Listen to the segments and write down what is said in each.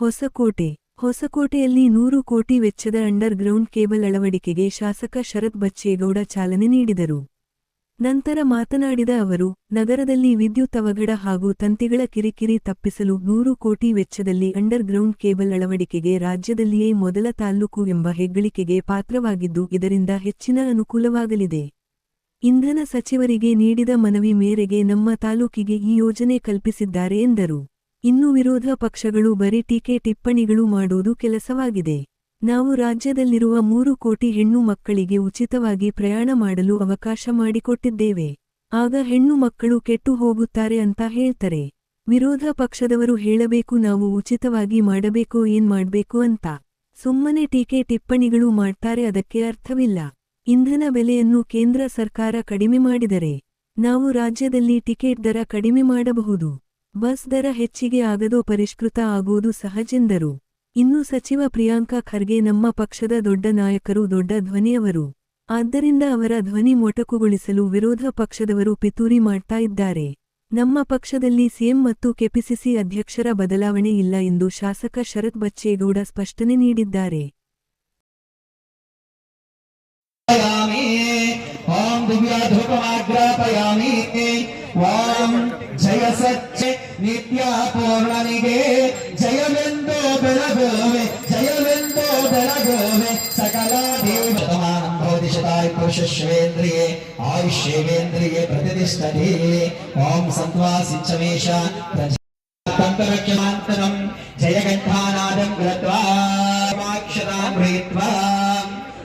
ಹೊಸಕೋಟೆ. ಹೊಸಕೋಟೆಯಲ್ಲಿ ನೂರು ಕೋಟಿ ವೆಚ್ಚದ ಅಂಡರ್ ಗ್ರೌಂಡ್ ಕೇಬಲ್ ಅಳವಡಿಕೆಗೆ ಶಾಸಕ ಶರತ್ ಬಚ್ಚೇಗೌಡ ಚಾಲನೆ ನೀಡಿದರು. ನಂತರ ಮಾತನಾಡಿದ ಅವರು, ನಗರದಲ್ಲಿ ವಿದ್ಯುತ್ ಅವಘಡ ಹಾಗೂ ತಂತಿಗಳ ಕಿರಿಕಿರಿ ತಪ್ಪಿಸಲು ನೂರು ಕೋಟಿ ವೆಚ್ಚದಲ್ಲಿ ಅಂಡರ್ ಗ್ರೌಂಡ್ ಕೇಬಲ್ ಅಳವಡಿಕೆಗೆ ರಾಜ್ಯದಲ್ಲಿಯೇ ಮೊದಲ ತಾಲ್ಲೂಕು ಎಂಬ ಹೆಗ್ಗಳಿಕೆಗೆ ಪಾತ್ರವಾಗಿದ್ದು, ಇದರಿಂದ ಹೆಚ್ಚಿನ ಅನುಕೂಲವಾಗಲಿದೆ. ಇಂಧನ ಸಚಿವರಿಗೆ ನೀಡಿದ ಮನವಿ ಮೇರೆಗೆ ನಮ್ಮ ತಾಲೂಕಿಗೆ ಈ ಯೋಜನೆ ಕಲ್ಪಿಸಿದ್ದಾರೆ ಎಂದರು. ಇನ್ನು ವಿರೋಧ ಪಕ್ಷಗಳು ಬರೀ ಟೀಕೆ ಟಿಪ್ಪಣಿಗಳು ಮಾಡುವುದು ಕೆಲಸವಾಗಿದೆ. ನಾವು ರಾಜ್ಯದಲ್ಲಿರುವ ಮೂರು ಕೋಟಿ ಹೆಣ್ಣು ಮಕ್ಕಳಿಗೆ ಉಚಿತವಾಗಿ ಪ್ರಯಾಣ ಮಾಡಲು ಅವಕಾಶ ಮಾಡಿಕೊಟ್ಟಿದ್ದೇವೆ. ಆಗ ಹೆಣ್ಣು ಮಕ್ಕಳು ಕೆಟ್ಟು ಹೋಗುತ್ತಾರೆ ಅಂತ ಹೇಳ್ತಾರೆ. ವಿರೋಧ ಪಕ್ಷದವರು ಹೇಳಬೇಕು ನಾವು ಉಚಿತವಾಗಿ ಮಾಡಬೇಕೋ ಏನ್ ಮಾಡ್ಬೇಕು ಅಂತ. ಸುಮ್ಮನೆ ಟೀಕೆ ಟಿಪ್ಪಣಿಗಳು ಮಾಡ್ತಾರೆ ಅದಕ್ಕೆ ಅರ್ಥವಿಲ್ಲ. ಇಂಧನ ಬೆಲೆಯನ್ನು ಕೇಂದ್ರ ಸರ್ಕಾರ ಕಡಿಮೆ ಮಾಡಿದರೆ ನಾವು ರಾಜ್ಯದಲ್ಲಿ ಟಿಕೆಟ್ ದರ ಕಡಿಮೆ ಮಾಡಬಹುದು. ಬಸ್ ದರ ಹೆಚ್ಚಿಗೆ ಆಗದು ಪರಿಷ್ಕೃತ ಆಗುವುದು ಸಹಜೆಂದರು. ಇನ್ನು ಸಚಿವ ಪ್ರಿಯಾಂಕಾ ಖರ್ಗೆ ನಮ್ಮ ಪಕ್ಷದ ದೊಡ್ಡ ನಾಯಕರು ದೊಡ್ಡ ಧ್ವನಿಯವರು. ಆದ್ದರಿಂದ ಅವರ ಧ್ವನಿ ಮೊಟಕುಗೊಳಿಸಲು ವಿರೋಧ ಪಕ್ಷದವರು ಪಿತೂರಿ ಮಾಡ್ತಾ ಇದ್ದಾರೆ. ನಮ್ಮ ಪಕ್ಷದಲ್ಲಿ ಸಿಎಂ ಮತ್ತು ಕೆಪಿಸಿಸಿ ಅಧ್ಯಕ್ಷರ ಬದಲಾವಣೆ ಇಲ್ಲ ಎಂದು ಶಾಸಕ ಶರತ್ ಬಚ್ಚೇಗೌಡ ಸ್ಪಷ್ಟನೆ ನೀಡಿದ್ದಾರೆ. ಓಂ ಜಯ ಸತ್ ನಿತ್ಯ ಪೂರ್ಣನಿಗೆ ಜಯವೆಂದು ಬೆಳಗುವೆ ಜಯವೆಂದು ಬೆಳಗುವೆ ಸಕಲ ದೇವತಮಾನಂ ಭವತಿ ಶತಾಯ್ ಪುರುಷಶ್ವೇಂದ್ರಿಯೇ ಆಯುಷ್ಯೇವೇಂದ್ರಿಯೇ ಪ್ರತಿಷ್ಠತೆ ಓಂ ಸತ್ವಾ ಸಿಂಚಮೇಶ ತಂತರಕ್ಷಮಾಂತರಂ ಜಯಗಂಠಾನಾದಂ ಕೃತ್ವಾ ಮಾಕ್ಷತಾಂ ಹೃತ್ವಾ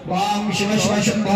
ವಾಂ ಶಿವ ಶಿವ ಶಂಭೋ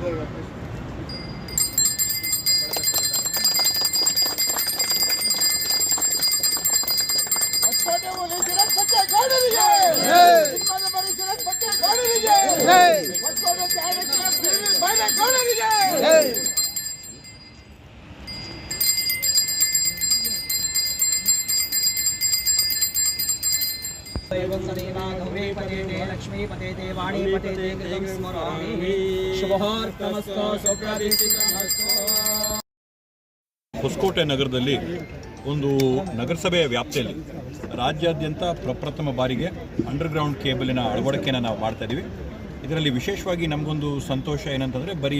ಹೊಸಕೋಟೆ लक्ष्मीपते देवाणीपते कृतं स्मरामि शुभोर्तमस्तु सौख्यादिष्टितमस्तु ಹೊಸಕೋಟೆ ನಗರದಲ್ಲಿ ಒಂದು ನಗರಸಭೆಯ ವ್ಯಾಪ್ತಿಯಲ್ಲಿ ರಾಜ್ಯಾದ್ಯಂತ ಪ್ರಪ್ರಥಮ ಬಾರಿಗೆ ಅಂಡರ್ಗ್ರೌಂಡ್ ಕೇಬಲಿನ ಅಳವಡಿಕೆಯನ್ನು ನಾವು ಮಾಡ್ತಾ ಇದ್ದೀವಿ ಇದರಲ್ಲಿ ವಿಶೇಷವಾಗಿ ನಮಗೊಂದು ಸಂತೋಷ ಏನಂತಂದರೆ ಬರೀ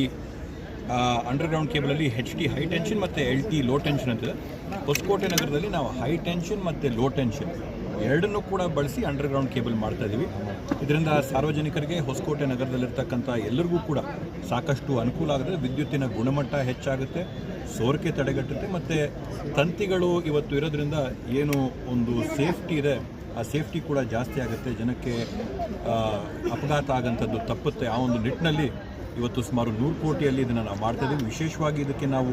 ಅಂಡರ್ಗ್ರೌಂಡ್ ಕೇಬಲಲ್ಲಿ ಹೆಚ್ ಟಿ ಹೈ ಟೆನ್ಷನ್ ಮತ್ತು ಎಲ್ ಟಿ ಲೋ ಟೆನ್ಷನ್ ಅಂತಿದೆ ಹೊಸಕೋಟೆ ನಗರದಲ್ಲಿ ನಾವು ಹೈ ಟೆನ್ಷನ್ ಮತ್ತು ಲೋ ಟೆನ್ಷನ್ ಎರಡನ್ನೂ ಕೂಡ ಬಳಸಿ ಅಂಡರ್ಗ್ರೌಂಡ್ ಕೇಬಲ್ ಮಾಡ್ತಾ ಇದ್ದೀವಿ ಇದರಿಂದ ಸಾರ್ವಜನಿಕರಿಗೆ ಹೊಸಕೋಟೆ ನಗರದಲ್ಲಿರ್ತಕ್ಕಂಥ ಎಲ್ಲರಿಗೂ ಕೂಡ ಸಾಕಷ್ಟು ಅನುಕೂಲ ಆಗುತ್ತೆ. ವಿದ್ಯುತ್ತಿನ ಗುಣಮಟ್ಟ ಹೆಚ್ಚಾಗುತ್ತೆ, ಸೋರಿಕೆ ತಡೆಗಟ್ಟುತ್ತೆ ಮತ್ತು ತಂತಿಗಳು ಇವತ್ತು ಇರೋದ್ರಿಂದ ಏನು ಒಂದು ಸೇಫ್ಟಿ ಇದೆ, ಆ ಸೇಫ್ಟಿ ಕೂಡ ಜಾಸ್ತಿ ಆಗುತ್ತೆ. ಜನಕ್ಕೆ ಅಪಘಾತ ಆಗಂಥದ್ದು ತಪ್ಪುತ್ತೆ. ಆ ಒಂದು ನಿಟ್ಟಿನಲ್ಲಿ ಇವತ್ತು ಸುಮಾರು ನೂರು ಕೋಟಿಯಲ್ಲಿ ಇದನ್ನು ನಾವು ಮಾಡ್ತಾ ಇದ್ದೀವಿ ವಿಶೇಷವಾಗಿ ಇದಕ್ಕೆ ನಾವು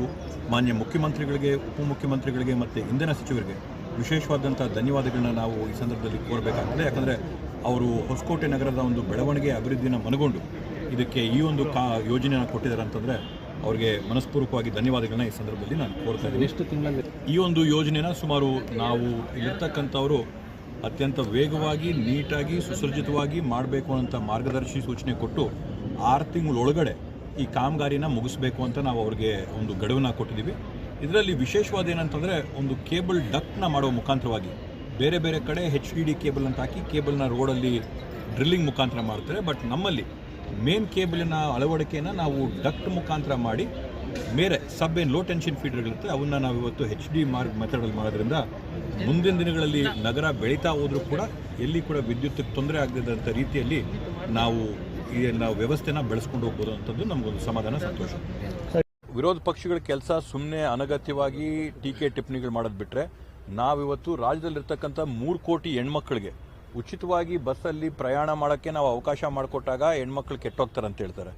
ಮಾನ್ಯ ಮುಖ್ಯಮಂತ್ರಿಗಳಿಗೆ, ಉಪಮುಖ್ಯಮಂತ್ರಿಗಳಿಗೆ ಮತ್ತು ಇಂಧನ ಸಚಿವರಿಗೆ ವಿಶೇಷವಾದಂಥ ಧನ್ಯವಾದಗಳನ್ನ ನಾವು ಈ ಸಂದರ್ಭದಲ್ಲಿ ಕೋರಬೇಕಾಗ್ತದೆ. ಯಾಕಂದರೆ ಅವರು ಹೊಸಕೋಟೆ ನಗರದ ಒಂದು ಬೆಳವಣಿಗೆ ಅಭಿವೃದ್ಧಿನ ಮನಗೊಂಡು ಇದಕ್ಕೆ ಈ ಒಂದು ಕಾ ಯೋಜನೆಯನ್ನು ಕೊಟ್ಟಿದ್ದಾರೆ ಅಂತಂದರೆ ಅವರಿಗೆ ಮನಸ್ಪೂರ್ವಕವಾಗಿ ಧನ್ಯವಾದಗಳನ್ನ ಈ ಸಂದರ್ಭದಲ್ಲಿ ನಾನು ಕೋರ್ತಾ ಇದ್ದೀನಿ. ಎಷ್ಟು ತಿಂಗಳಲ್ಲಿ? ಈ ಒಂದು ಯೋಜನೆನ ಸುಮಾರು ನಾವು ಇರ್ತಕ್ಕಂಥವರು ಅತ್ಯಂತ ವೇಗವಾಗಿ ನೀಟಾಗಿ ಸುಸರ್ಜಿತವಾಗಿ ಮಾಡಬೇಕು ಅಂತ ಮಾರ್ಗದರ್ಶಿ ಸೂಚನೆ ಕೊಟ್ಟು ಆರು ತಿಂಗಳೊಳಗಡೆ ಈ ಕಾಮಗಾರಿನ ಮುಗಿಸ್ಬೇಕು ಅಂತ ನಾವು ಅವ್ರಿಗೆ ಒಂದು ಗಡುವನ್ನ ಕೊಟ್ಟಿದ್ದೀವಿ. ಇದರಲ್ಲಿ ವಿಶೇಷವಾದ ಏನಂತಂದರೆ ಒಂದು ಕೇಬಲ್ ಡಕ್ನ ಮಾಡುವ ಮುಖಾಂತರವಾಗಿ ಬೇರೆ ಬೇರೆ ಕಡೆ ಹೆಚ್ ಡಿ ಡಿ ಕೇಬಲ್ ಅಂತ ಹಾಕಿ ಕೇಬಲ್ನ ರೋಡಲ್ಲಿ ಡ್ರಿಲ್ಲಿಂಗ್ ಮುಖಾಂತರ ಮಾಡ್ತಾರೆ. ಬಟ್ ನಮ್ಮಲ್ಲಿ ಮೇನ್ ಕೇಬಲಿನ ಅಳವಡಿಕೆಯನ್ನು ನಾವು ಡಕ್ಟ್ ಮುಖಾಂತರ ಮಾಡಿ ಬೇರೆ ಸಬ್ ಏನು ಲೋ ಟೆನ್ಷನ್ ಫೀಡರ್ಗಳಿರುತ್ತೆ ಅವನ್ನ ನಾವು ಇವತ್ತು ಹೆಚ್ ಡಿ ಮಾರ್ಗ್ ಮೆಥಡಲ್ಲಿ ಮಾಡೋದ್ರಿಂದ ಮುಂದಿನ ದಿನಗಳಲ್ಲಿ ನಗರ ಬೆಳೀತಾ ಹೋದರೂ ಕೂಡ ಎಲ್ಲಿ ಕೂಡ ವಿದ್ಯುತ್ ತೊಂದರೆ ಆಗದಂಥ ರೀತಿಯಲ್ಲಿ ನಾವು ಈ ನಾವು ವ್ಯವಸ್ಥೆನ ಬೆಳೆಸ್ಕೊಂಡು ಹೋಗ್ಬೋದು ಅಂತದ್ದು ನಮಗೊಂದು ಸಮಾಧಾನ, ಸಂತೋಷ. ವಿರೋಧ ಪಕ್ಷಗಳ ಕೆಲಸ ಸುಮ್ಮನೆ ಅನಗತ್ಯವಾಗಿ ಟೀಕೆ ಟಿಪ್ಪಣಿಗಳು ಮಾಡೋದು ಬಿಟ್ಟರೆ ನಾವಿವತ್ತು ರಾಜ್ಯದಲ್ಲಿರ್ತಕ್ಕಂಥ ಮೂರು ಕೋಟಿ ಹೆಣ್ಮಕ್ಳಿಗೆ ಉಚಿತವಾಗಿ ಬಸ್ಸಲ್ಲಿ ಪ್ರಯಾಣ ಮಾಡೋಕ್ಕೆ ನಾವು ಅವಕಾಶ ಮಾಡಿಕೊಟ್ಟಾಗ ಹೆಣ್ಮಕ್ಳು ಕೆಟ್ಟೋಗ್ತಾರೆ ಅಂತ ಹೇಳ್ತಾರೆ.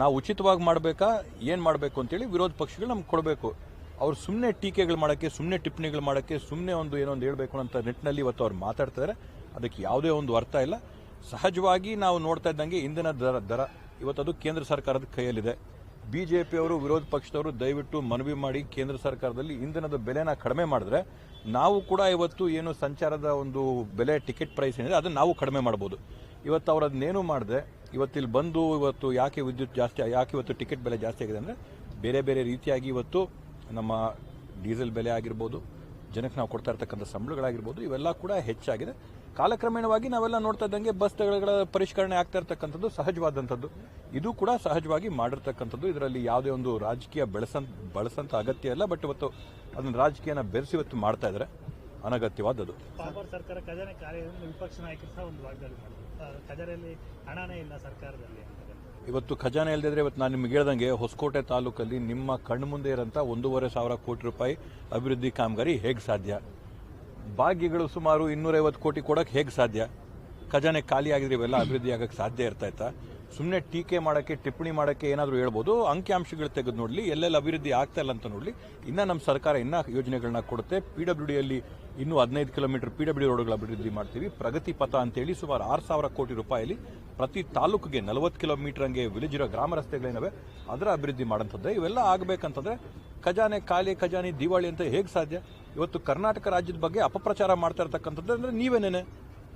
ನಾವು ಉಚಿತವಾಗಿ ಮಾಡಬೇಕಾ? ಏನು ಮಾಡಬೇಕು ಅಂತೇಳಿ ವಿರೋಧ ಪಕ್ಷಗಳು ನಮ್ಗೆ ಕೊಡಬೇಕು. ಅವ್ರು ಸುಮ್ಮನೆ ಟೀಕೆಗಳು ಮಾಡೋಕ್ಕೆ ಸುಮ್ಮನೆ ಟಿಪ್ಪಣಿಗಳು ಮಾಡೋಕ್ಕೆ ಸುಮ್ಮನೆ ಒಂದು ಏನೋ ಒಂದು ಹೇಳಬೇಕು ಅಂತ ನಿಟ್ಟಿನಲ್ಲಿ ಇವತ್ತು ಅವ್ರು ಮಾತಾಡ್ತಿದ್ದಾರೆ ಅದಕ್ಕೆ ಯಾವುದೇ ಒಂದು ಅರ್ಥ ಇಲ್ಲ. ಸಹಜವಾಗಿ ನಾವು ನೋಡ್ತಾ ಇದ್ದಂಗೆ ಇಂಧನ ದರ ದರ ಇವತ್ತು ಅದು ಕೇಂದ್ರ ಸರ್ಕಾರದ ಕೈಯಲ್ಲಿದೆ. ಬಿಜೆಪಿಯವರು, ವಿರೋಧ ಪಕ್ಷದವರು ದಯವಿಟ್ಟು ಮನವಿ ಮಾಡಿ ಕೇಂದ್ರ ಸರ್ಕಾರದಲ್ಲಿ ಇಂಧನದ ಬೆಲೆನ ಕಡಿಮೆ ಮಾಡಿದ್ರೆ ನಾವು ಕೂಡ ಇವತ್ತು ಏನು ಸಂಚಾರದ ಒಂದು ಬೆಲೆ ಟಿಕೆಟ್ ಪ್ರೈಸ್ ಏನಿದೆ, ಅದನ್ನು ನಾವು ಕಡಿಮೆ ಮಾಡ್ಬೋದು. ಇವತ್ತು ಅವ್ರು ಅದನ್ನೇನು ಮಾಡಿದೆ ಇವತ್ತಿಲ್ಲಿ ಬಂದು ಇವತ್ತು ಯಾಕೆ ವಿದ್ಯುತ್ ಜಾಸ್ತಿ, ಯಾಕೆ ಇವತ್ತು ಟಿಕೆಟ್ ಬೆಲೆ ಜಾಸ್ತಿ ಆಗಿದೆ ಅಂದರೆ ಬೇರೆ ಬೇರೆ ರೀತಿಯಾಗಿ ಇವತ್ತು ನಮ್ಮ ಡೀಸೆಲ್ ಬೆಲೆ ಆಗಿರ್ಬೋದು, ಜನಕ್ಕೆ ನಾವು ಕೊಡ್ತಾ ಇರ್ತಕ್ಕಂಥ ಸಂಬಳಗಳಾಗಿರ್ಬೋದು, ಇವೆಲ್ಲ ಕೂಡ ಹೆಚ್ಚಾಗಿದೆ. ಕಾಲಕ್ರಮೇಣವಾಗಿ ನಾವೆಲ್ಲ ನೋಡ್ತಾ ಇದ್ದಂಗೆ ಬಸ್ಗಳ ಪರಿಷ್ಕರಣೆ ಆಗ್ತಾ ಇರ್ತಕ್ಕಂಥದ್ದು ಸಹಜವಾದಂಥದ್ದು. ಇದು ಕೂಡ ಸಹಜವಾಗಿ ಮಾಡಿರ್ತಕ್ಕಂಥದ್ದು. ಇದರಲ್ಲಿ ಯಾವುದೇ ಒಂದು ರಾಜಕೀಯ ಬೆಳೆಸಂತ ಬಳಸಂತ ಅಗತ್ಯ ಇಲ್ಲ. ಬಟ್ ಇವತ್ತು ಅದನ್ನ ರಾಜಕೀಯನ ಬೆರೆಸಿ ಇವತ್ತು ಮಾಡ್ತಾ ಇದ್ದಾರೆ. ಅನಗತ್ಯವಾದದ್ದು. ಸರ್ಕಾರ ಖಜಾನೆ ವಿಪಕ್ಷ ನಾಯಕರು ಸಹ ಒಂದು ವಾಗ್ದಾಳಿ ಖಜಾನೆಯಲ್ಲಿ ಹಣನೇ ಇಲ್ಲ ಸರ್ಕಾರದಲ್ಲಿ. ಇವತ್ತು ಖಜಾನೆ ಇಲ್ಲದಿದ್ರೆ ಇವತ್ತು ನಾನು ನಿಮ್ಗೆ ಹೇಳ್ದಂಗೆ ಹೊಸಕೋಟೆ ತಾಲೂಕಲ್ಲಿ ನಿಮ್ಮ ಕಣ್ಮುಂದೆ ಇರೋಂಥ ಒಂದೂವರೆ ಸಾವಿರ ಕೋಟಿ ರೂಪಾಯಿ ಅಭಿವೃದ್ಧಿ ಕಾಮಗಾರಿ ಹೇಗೆ ಸಾಧ್ಯ? ಭಾಗ್ಯಗಳು ಸುಮಾರು ಇನ್ನೂರೈವತ್ತು ಕೋಟಿ ಕೊಡೋಕೆ ಹೇಗೆ ಸಾಧ್ಯ? ಖಜಾನೆ ಖಾಲಿ ಆಗಿದ್ರೆ ಇವೆಲ್ಲ ಅಭಿವೃದ್ಧಿ ಆಗೋಕ್ಕೆ ಸಾಧ್ಯ ಇರ್ತಾ ಸುಮ್ಮನೆ ಟೀಕೆ ಮಾಡೋಕ್ಕೆ, ಟಿಪ್ಪಣಿ ಮಾಡೋಕ್ಕೆ ಏನಾದರೂ ಹೇಳ್ಬೋದು, ಅಂಕಿಅಂಶಗಳು ತೆಗೆದು ನೋಡಲಿ, ಎಲ್ಲೆಲ್ಲಿ ಅಭಿವೃದ್ಧಿ ಆಗ್ತಾ ಇಲ್ಲ ಅಂತ ನೋಡಲಿ. ಇನ್ನೂ ನಮ್ಮ ಸರ್ಕಾರ ಇನ್ನೂ ಯೋಜನೆಗಳನ್ನ ಕೊಡುತ್ತೆ. ಪಿ ಡಬ್ಲ್ಯೂ ಡಿಯಲ್ಲಿ ಇನ್ನೂ ಹದಿನೈದು ಕಿಲೋಮೀಟರ್ ಪಿ ಡಬ್ಲ್ಯೂ ರೋಡ್ಗಳ ಅಭಿವೃದ್ಧಿ ಮಾಡ್ತೀವಿ. ಪ್ರಗತಿ ಪಥ ಅಂತೇಳಿ ಸುಮಾರು ಆರು ಸಾವಿರ ಕೋಟಿ ರೂಪಾಯಲ್ಲಿ ಪ್ರತಿ ತಾಲೂಕಿಗೆ ನಲವತ್ತು ಕಿಲೋಮೀಟರ್ ಹಂಗೆ ವಿಲೇಜ್ ಇರೋ ಗ್ರಾಮ ರಸ್ತೆಗಳೇನವೆ, ಅದರ ಅಭಿವೃದ್ಧಿ ಮಾಡೋಂಥದ್ದು ಇವೆಲ್ಲ ಆಗಬೇಕಂತಂದ್ರೆ ಖಜಾನೆ, ಖಾಲಿ ಖಜಾನೆ, ದಿವಾಳಿ ಅಂತ ಹೇಗೆ ಸಾಧ್ಯ? ಇವತ್ತು ಕರ್ನಾಟಕ ರಾಜ್ಯದ ಬಗ್ಗೆ ಅಪಪ್ರಚಾರ ಮಾಡ್ತಾ ಇರ್ತಕ್ಕಂಥದ್ದು ಅಂದರೆ ನೀವೇನೇನೆ?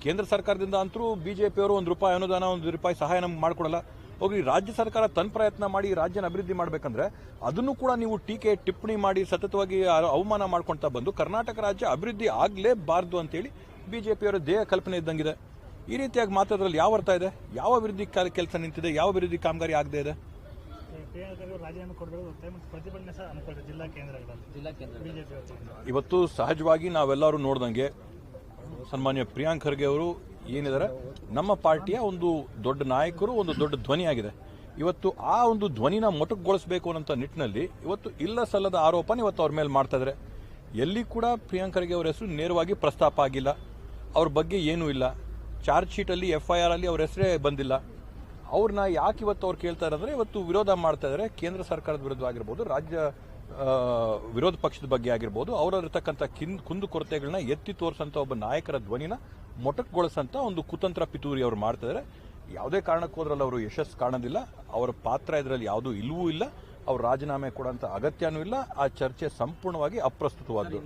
ಕೇಂದ್ರ ಸರ್ಕಾರದಿಂದ ಅಂತರೂ ಪಿಯವರು ಒಂದು ರೂಪಾಯಿ ಅನುದಾನ ಒಂದು ರೂಪಾಯಿ ಸಹಾಯ ನಮ್ಗೆ ಮಾಡ್ಕೊಡಲ್ಲ. ಹೋಗಿ ರಾಜ್ಯ ಸರ್ಕಾರ ತನ್ನ ಪ್ರಯತ್ನ ಮಾಡಿ ರಾಜ್ಯನ ಅಭಿವೃದ್ಧಿ ಮಾಡಬೇಕಂದ್ರೆ ಅದನ್ನು ಕೂಡ ನೀವು ಟೀಕೆ ಟಿಪ್ಪಣಿ ಮಾಡಿ ಸತತವಾಗಿ ಅವಮಾನ ಮಾಡ್ಕೊಳ್ತಾ ಬಂದು ಕರ್ನಾಟಕ ರಾಜ್ಯ ಅಭಿವೃದ್ಧಿ ಆಗಲೇಬಾರ್ದು ಅಂತೇಳಿ ಬಿಜೆಪಿಯವರ ದೇಹ ಕಲ್ಪನೆ ಇದ್ದಂಗಿದೆ. ಈ ರೀತಿಯಾಗಿ ಮಾತಾಡೋದ್ರಲ್ಲಿ ಯಾವ ಅರ್ಥ ಇದೆ? ಯಾವ ಅಭಿವೃದ್ಧಿ ಕೆಲಸ ನಿಂತಿದೆ? ಯಾವ ಅಭಿವೃದ್ಧಿ ಕಾಮಗಾರಿ ಆಗದೆ ಇದೆ? ಇವತ್ತು ಸಹಜವಾಗಿ ನಾವೆಲ್ಲರೂ ನೋಡ್ದಂಗೆ ಸನ್ಮಾನ್ಯ ಪ್ರಿಯಾಂಕ್ ಖರ್ಗೆ ಅವರು ಏನಿದ್ದಾರೆ, ನಮ್ಮ ಪಾರ್ಟಿಯ ಒಂದು ದೊಡ್ಡ ನಾಯಕರು, ಒಂದು ದೊಡ್ಡ ಧ್ವನಿಯಾಗಿದೆ ಇವತ್ತು ಆ ಒಂದು ಧ್ವನಿನ ಮೊಟಕುಗೊಳಿಸಬೇಕು ಅನ್ನೋ ನಿಟ್ಟಿನಲ್ಲಿ ಇವತ್ತು ಇಲ್ಲ ಸಲ್ಲದ ಆರೋಪನ ಇವತ್ತು ಅವ್ರ ಮೇಲೆ ಮಾಡ್ತಾ ಇದ್ದಾರೆ. ಎಲ್ಲಿ ಕೂಡ ಪ್ರಿಯಾಂಕ್ ಖರ್ಗೆ ಅವರ ಹೆಸರು ನೇರವಾಗಿ ಪ್ರಸ್ತಾಪ ಆಗಿಲ್ಲ. ಅವ್ರ ಬಗ್ಗೆ ಏನೂ ಇಲ್ಲ. ಚಾರ್ಜ್ ಶೀಟಲ್ಲಿ ಎಫ್ ಐ ಆರ್ ಅಲ್ಲಿ ಅವ್ರ ಹೆಸರೇ ಬಂದಿಲ್ಲ. ಅವ್ರನ್ನ ಯಾಕೆ ಇವತ್ತು ಅವ್ರು ಕೇಳ್ತಾ ಇರೋದ್ರೆ, ಇವತ್ತು ವಿರೋಧ ಮಾಡ್ತಾ ಇದ್ದಾರೆ. ಕೇಂದ್ರ ಸರ್ಕಾರದ ವಿರುದ್ಧ ಆಗಿರ್ಬೋದು, ರಾಜ್ಯ ವಿರೋಧ ಪಕ್ಷದ ಬಗ್ಗೆ ಆಗಿರ್ಬೋದು ಅವರಲ್ಲಿರ್ತಕ್ಕಂಥ ಕಿನ್ ಕುಂದು ಕೊರತೆಗಳನ್ನ ಎತ್ತಿ ತೋರಿಸಂತ ಒಬ್ಬ ನಾಯಕರ ಧ್ವನಿನ ಮೊಟಕುಗೊಳಿಸಂತ ಒಂದು ಕುತಂತ್ರ ಪಿತೂರಿ ಅವರು ಮಾಡ್ತಿದ್ದಾರೆ ಯಾವುದೇ ಕಾರಣಕ್ಕೂ ಅದ್ರಲ್ಲಿ ಅವರು ಯಶಸ್ಸು ಕಾಣೋದಿಲ್ಲ. ಅವರ ಪಾತ್ರ ಇದರಲ್ಲಿ ಯಾವುದೂ ಇಲ್ಲವೂ ಇಲ್ಲ. ಅವ್ರು ರಾಜೀನಾಮೆ ಕೊಡೋಂಥ ಅಗತ್ಯನೂ ಇಲ್ಲ. ಆ ಚರ್ಚೆ ಸಂಪೂರ್ಣವಾಗಿ ಅಪ್ರಸ್ತುತವಾದ್ದು